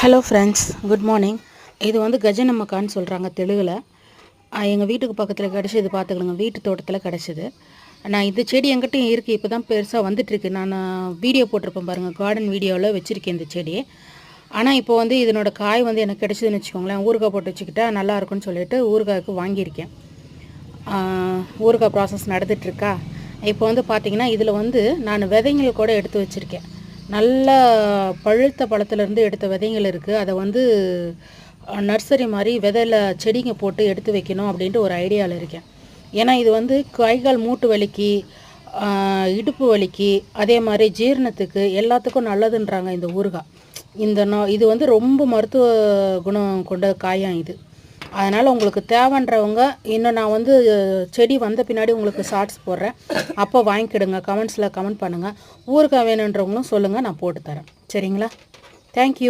Hello friends good morning இது வந்து கஜனம்மக்கான்னு சொல்கிறாங்க தெலுங்கில் எங்கள் வீட்டுக்கு பக்கத்தில் கிடச்சிது பார்த்துக்கலங்க வீட்டு தோட்டத்தில் கிடச்சிது. நான் இந்த செடி எங்கிட்டையும் இருக்குது இப்போ தான் பெருசாக வந்துட்டுருக்கு. நான் வீடியோ போட்டிருப்பேன் பாருங்கள் கார்டன் வீடியோவில் வச்சுருக்கேன் இந்த செடி. ஆனால் இப்போ வந்து இதனோட காய் வந்து எனக்கு கிடச்சிதுன்னு வச்சுக்கோங்களேன். ஊறுகாய் போட்டு வச்சுக்கிட்டா நல்லாயிருக்குன்னு சொல்லிட்டு ஊறுகாய்க்கு வாங்கியிருக்கேன். ஊறுகாய் ப்ராசஸ் நடந்துகிட்ருக்கா இப்போ வந்து பார்த்திங்கன்னா இதில் வந்து நான் விதைங்கள் கூட எடுத்து வச்சுருக்கேன். நல்ல பழுத்த பழத்துலேருந்து எடுத்த விதைகள் இருக்குது அதை வந்து நர்சரி மாதிரி விதையில் செடிங்க போட்டு எடுத்து வைக்கணும் அப்படின்ட்டு ஒரு ஐடியாவில் இருக்கேன். ஏன்னா இது வந்து கைகால் மூட்டு வலிக்கு இடுப்பு வலிக்கு அதே மாதிரி ஜீரணத்துக்கு எல்லாத்துக்கும் நல்லதுன்றாங்க இந்த ஊறுகாய். இந்த நோ இது வந்து ரொம்ப மருத்துவ குணம் கொண்ட காயம் இது. அதனால் உங்களுக்கு தேவைன்றவங்க இன்னும் நான் வந்து செடி வந்த பின்னாடி உங்களுக்கு ஷார்ட்ஸ் போடுறேன். அப்போ வாங்கிக்கிடுங்க. கமெண்ட்ஸில் கமெண்ட் பண்ணுங்கள் ஊருக்காக வேணுன்றவங்களும் சொல்லுங்கள் நான் போட்டு தரேன் சரிங்களா தேங்க்யூ